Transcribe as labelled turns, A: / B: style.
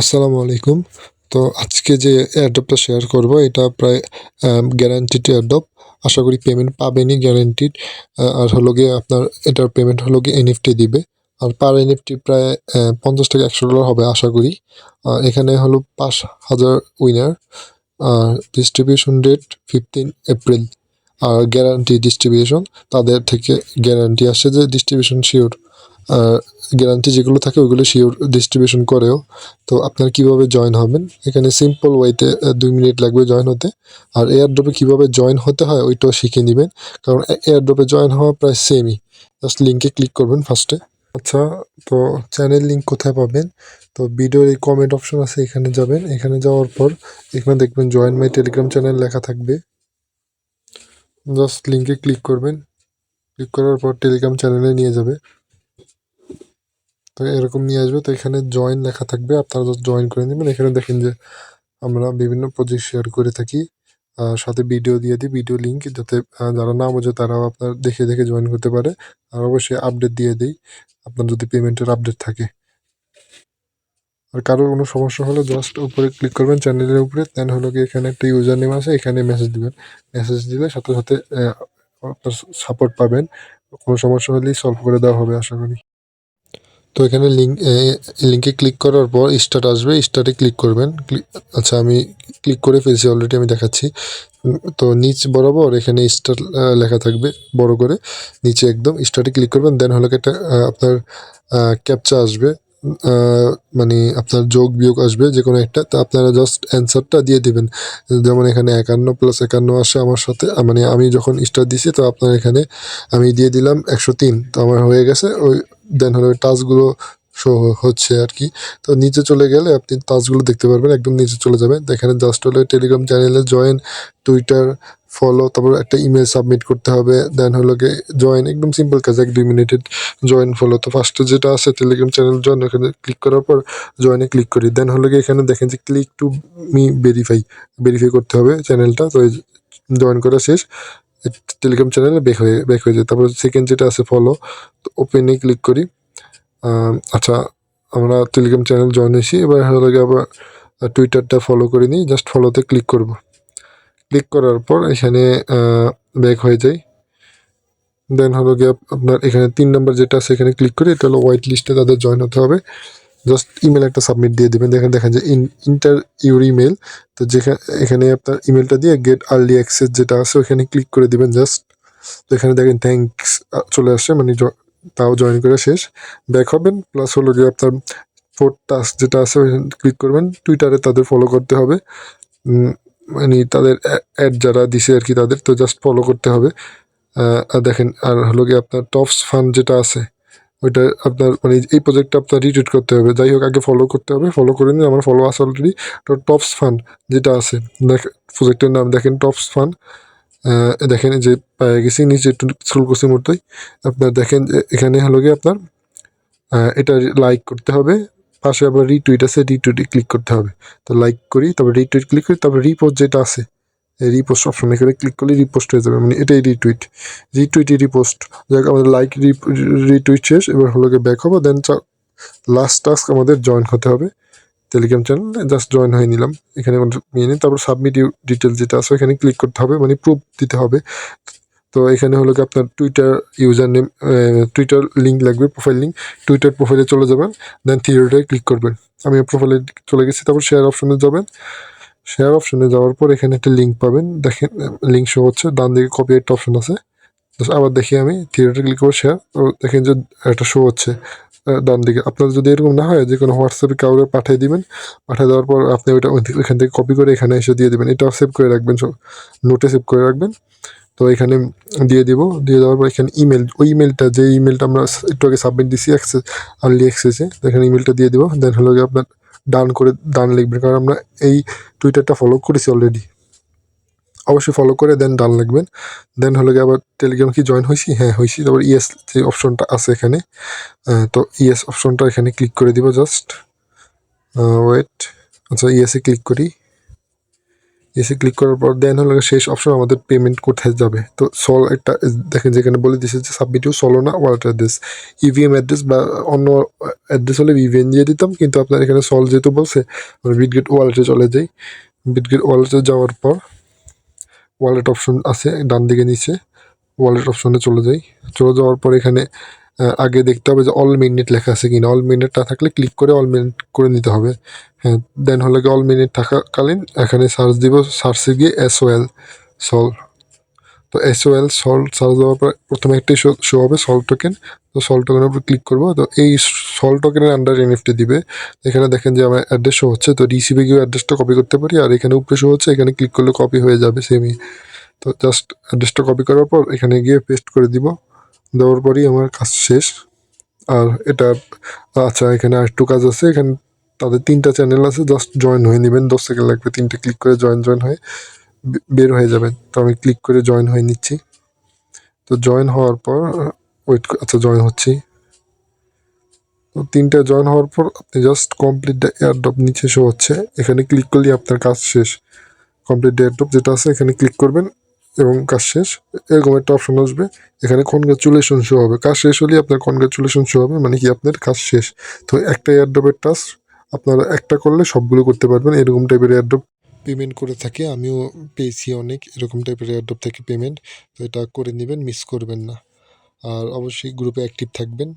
A: আসসালামু আলাইকুম। তো আজকে যে অ্যাডপটা শেয়ার করব, এটা প্রায় গ্যারান্টিড অ্যাডপ আশা করি পেমেন্ট পাবেনই গ্যারান্টিড আর হলো গিয়ে আপনার, এটার পেমেন্ট হলো গিয়ে এনএফটি দিবে। আর পার এনএফটি প্রায় পঞ্চাশ থেকে একশো ডলার হবে আশা করি। আর এখানে হলো পাঁচ হাজার উইনার আর ডিস্ট্রিবিউশন ডেট ফিফটিন এপ্রিল আর গ্যারান্টি ডিস্ট্রিবিউশন তাদের থেকে গ্যারান্টি আসছে যে ডিস্ট্রিবিউশন শিওর গ্যারান্টি যেগুলো থাকে, ওইগুলো শিওর ডিস্ট্রিবিউশন করেও। তো আপনার কীভাবে জয়েন হবেন? এখানে সিম্পল ওয়েতে দুই মিনিট লাগবে জয়েন হতে। আর এয়ার এয়ারড্রপে কীভাবে জয়েন হতে হয়, ওইটাও শিখে নেবেন কারণ এয়ার এয়ারড্রপে জয়েন হওয়া প্রায় সেমই জাস্ট লিঙ্কে ক্লিক করবেন ফার্স্টে আচ্ছা তো চ্যানেল লিঙ্ক কোথায় পাবেন? তো ভিডিওর এই কমেন্ট অপশন আছে, এখানে যাবেন। এখানে যাওয়ার পর, এখানে দেখবেন জয়েন মাই টেলিগ্রাম চ্যানেল লেখা থাকবে। জাস্ট লিঙ্কে ক্লিক করবেন। ক্লিক করার পর টেলিগ্রাম চ্যানেলে নিয়ে যাবে। তো এরকম নিয়ে আসবে, তো এখানে জয়েন লেখা থাকবে, আপনারা জয়েন করে নেবেন। এখানে দেখেন যে আমরা বিভিন্ন প্রজেক্ট শেয়ার করে থাকি। সাথে ভিডিও দিয়ে দিই ভিডিও লিঙ্ক যাতে যারা না বোঝে তারাও আপনার দেখে দেখে জয়েন করতে পারে। আর অবশ্যই আপডেট দিয়ে দিই, আপনার যদি পেমেন্টের আপডেট থাকে। আর কারও কোনো সমস্যা হলে জাস্ট উপরে ক্লিক করবেন চ্যানেলের উপরে দেন হলো কি এখানে একটা ইউজার নেম আছে, এখানে মেসেজ দিবেন। মেসেজ দিলে সাথে সাথে আপনার সাপোর্ট পাবেন। কোনো সমস্যা হলেই সলভ করে দেওয়া হবে, আশা করি। তো এখানে লিঙ্ক লিঙ্কে ক্লিক করার পর স্টার্ট আসবে স্টার্টে ক্লিক করবেন। আচ্ছা আমি ক্লিক করে ফেলছি অলরেডি আমি দেখাচ্ছি। তো নিচ বরাবর এখানে স্টার্ট লেখা থাকবে, বড় করে। নিচে একদম স্টার্টে ক্লিক করবেন দেন হলো একটা আপনার ক্যাপচা আসবে। মানে আপনার যোগ বিয়োগ আসবে যে কোনো একটা, তো আপনারা জাস্ট অ্যান্সারটা দিয়ে দিবেন। যেমন এখানে একান্ন প্লাস একান্ন আসে আমার সাথে মানে আমি যখন স্টার দিছি, তো আপনার এখানে আমি দিয়ে দিলাম একশো তিন। তো আমার হয়ে গেছে, ওই দেন হলো টাচগুলো শো হচ্ছে আর কি। তো নিচে চলে গেলে আপনি টাচগুলো দেখতে পারবেন, একদম নিচে চলে যাবেন। এখানে জাস্ট হলো টেলিগ্রাম চ্যানেলে জয়েন টুইটার ফলো তারপর একটা ইমেল সাবমিট করতে হবে দেন হলো গিয়ে জয়েন একদম সিম্পল কাজ, এক দুই মিনিটের জয়েন ফলো তো ফার্স্টে যেটা আছে টেলিগ্রাম চ্যানেল জয়েন এখানে ক্লিক করার পর জয়েনে ক্লিক করি। দেন হলো গিয়ে এখানে দেখেন যে click to me verify verify করতে হবে চ্যানেলটা তো জয়েন করা শেষ টেলিগ্রাম চ্যানেলে ব্যাক হয়ে ব্যাক হয়ে যায়। তারপর সেকেন্ড যেটা আছে ফলো তো ওপেনে ক্লিক করি। আচ্ছা আমরা টেলিগ্রাম চ্যানেল জয়েন হয়েছি। এবার হলো গিয়ে আবার টুইটারটা ফলো করে নিই জাস্ট ফলোতে ক্লিক করব। ক্লিক করার পর এখানে ব্যাক হয়ে যায়। দেন হলো গিয়ে আপ- আপনার এখানে তিন নম্বর যেটা আছে এখানে ক্লিক করে এটা হলো হোয়াইট লিস্টে তাদের জয়েন হতে হবে। জাস্ট ইমেল একটা সাবমিট দিয়ে দেবেন। দেখেন দেখেন যে ইন ইন্টার ইউর ইমেল তো যেখানে এখানে আপনার ইমেলটা দিয়ে গেট আর্লি অ্যাক্সেস যেটা আছে ওখানে ক্লিক করে দিবেন জাস্ট তো এখানে দেখেন থ্যাঙ্কস চলে আসছে মানে তাও জয়েন করে শেষ। ব্যাক হবেন প্লাস হলো গিয়ে আপনার ফোর্থ টাস্ক যেটা আছে ক্লিক করবেন। টুইটারে তাদের ফলো করতে হবে। মানে তাদের অ্যাড যারা দিছে আর কি তাদের, তো জাস্ট ফলো করতে হবে। আর দেখেন, আর হলো গিয়ে আপনার টপস ফান্ড যেটা আছে, ওইটা আপনার মানে এই প্রজেক্টটা আপনার রিটুইট করতে হবে। যাই হোক, আগে ফলো করতে হবে। ফলো করে নিন আমার ফলো আছে অলরেডি টপস ফান্ড যেটা আছে প্রজেক্টের নাম দেখেন টপস ফান্ড দেখেন যে পেয়ে গেছি, নিচে একটু স্ক্রল করছি মতোই আপনার দেখেন যে এখানে হলো গিয়ে আপনার এটা লাইক করতে হবে। পাশে আবার রিটুইট আছে রিটুইটে ক্লিক করতে হবে। তো লাইক করি, তারপর রিটুইট ক্লিক করি, তারপর রিপোস্ট যেটা আছে, এই রিপোস্ট অপশন এখানে ক্লিক করলে রিপোস্ট হয়ে যাবে। মানে এটাই রিটুইট রিটুইটই রিপোস্ট যাক, আমাদের লাইক রিটুইট শেষ, এবার হলো ব্যাক হব দেন লাস্ট টাস্ক আমাদের জয়েন হতে হবে। টেলিগ্রাম চ্যানেল জাস্ট জয়েন হয়ে নিলাম। এখানে নিয়ে নিই তারপর সাবমিট ডিটেল যেটা আছে এখানে ক্লিক করতে হবে। মানে প্রুফ দিতে হবে। তো এখানে হলো কি আপনার Twitter user name Twitter link লাগবে প্রোফাইল লিঙ্ক টুইটার প্রোফাইলে চলে যাবেন দেন থিওরিটায় ক্লিক করবেন। আমি প্রোফাইলে চলে গেছি, তারপর শেয়ার অপশনে যাবেন। শেয়ার অপশনে যাওয়ার পর এখানে একটা লিঙ্ক পাবেন, দেখেন লিঙ্ক শো হচ্ছে, ডান দিকে কপি একটা অপশন আছে। আবার দেখি আমি থিওরিটা ক্লিক করে শেয়ার তো দেখেন যে একটা শো হচ্ছে ডান দিকে। আপনার যদি এরকম না হয় যে কোনো হোয়াটসঅ্যাপে কাউকে পাঠিয়ে দিবেন, পাঠিয়ে দেওয়ার পর আপনি ওইটা ওইখান থেকে কপি করে এখানে এসে দিয়ে দেবেন। এটা সেভ করে রাখবেন নোটে সেভ করে রাখবেন। তো এখানে দিয়ে দিব, দিয়ে দেওয়ার পর এখানে ইমেল ওই ইমেলটা যে ইমেলটা আমরা একটু আগে সাবমিট দিছি অ্যাক্সেস আর্লি অ্যাক্সেসে এখানে ইমেলটা দিয়ে দিব দেন হলো গিয়ে আপনার ডান করে ডান লিখবেন। কারণ আমরা এই টুইটারটা ফলো করেছি অলরেডি অবশ্যই ফলো করে দেন ডান লিখবেন। দেন হলো গিয়ে আবার টেলিগ্রাম কি জয়েন হয়েছি হ্যাঁ হয়েছি তারপর ইয়েস যে অপশনটা আছে এখানে তো ইয়েস অপশনটা এখানে ক্লিক করে দিব জাস্ট ওয়েট আচ্ছা ইয়েসে ক্লিক করি। এসে ক্লিক করার পর দেন হলো শেষ অপশন আমাদের পেমেন্ট কোথায় যাবে? তো সল একটা, দেখেন যেখানে বলে দিয়েছে যে সাবমিট ইউ সলো না ওয়ালেট অ্যাড্রেস ইভিএম অ্যাড্রেস বা অন্য অ্যাড্রেস হলে ইভিএম দিয়ে দিতাম, কিন্তু আপনার এখানে সল যেহেতু বলছে বিটগেট ওয়ালেটে চলে যাই। বিটগেট ওয়ালেটে যাওয়ার পর ওয়ালেট অপশন আছে, ডান দিকে নিচে ওয়ালেট অপশনে চলে যাই। চলে যাওয়ার পর এখানে আগে দেখতে হবে যে অল মিনিট লেখা আছে কিনা। অল মিনিট না থাকলে ক্লিক করে অল মিনিট করে নিতে হবে। হ্যাঁ দেন হলে অল মিনিট থাকাকালীন এখানে সার্চ দিব সার্চে গিয়ে এসওএল সল তো এসওএল সল সার্চ দেওয়ার পর প্রথমে একটাই শো হবে সল টোকেন তো সল টোকেনের উপর ক্লিক করব। তো এই সল টোকেনের আন্ডার এনএফটি দিবে। এখানে দেখেন যে আমার অ্যাড্রেস শো হচ্ছে। তো রিসিভে গিয়ে অ্যাড্রেসটা কপি করতে পারি। আর এখানে উপরে শো হচ্ছে, এখানে ক্লিক করলে কপি হয়ে যাবে সেমই তো জাস্ট অ্যাড্রেসটা কপি করার পর এখানে গিয়ে পেস্ট করে দিব। দেওয়ার পরই আমার কাজ শেষ। আর এটা আচ্ছা এখানে আরেকটু কাজ আছে। এখানে তাদের তিনটা চ্যানেল আছে জাস্ট জয়েন হয়ে নেবেন। দশ সেকেন্ড লাগবে তিনটে ক্লিক করে জয়েন জয়েন হয়ে বের হয়ে যাবেন। তো আমি ক্লিক করে জয়েন হয়ে নিচ্ছি। তো জয়েন হওয়ার পর ওয়েট আচ্ছা জয়েন হচ্ছি। তো তিনটা জয়েন হওয়ার পর আপনি জাস্ট কমপ্লিট দ্য এয়ারড্রপ নিচে শো হচ্ছে। এখানে ক্লিক করলেই আপনার কাজ শেষ। কমপ্লিট দ্য এয়ারড্রপ যেটা আছে, এখানে ক্লিক করবেন। এবং কাজ শেষ। এরকম একটা অপশন আসবে। এখানে কনগ্রাচুলেশন শো হবে। কাজ শেষ হলেই আপনার কনগ্রাচুলেশন শো হবে মানে কি আপনার কাজ শেষ। তো একটা এয়ারড্রপের টাস্ক আপনারা একটা করলে সবগুলো করতে পারবেন। এরকম টাইপের এয়ারড্রপ পেমেন্ট করে থাকে। আমিও পেয়েছি অনেক এরকম টাইপের এয়ারড্রপ থেকে পেমেন্ট তো এটা করে নেবেন মিস করবেন না। আর অবশ্যই গ্রুপে অ্যাক্টিভ থাকবেন।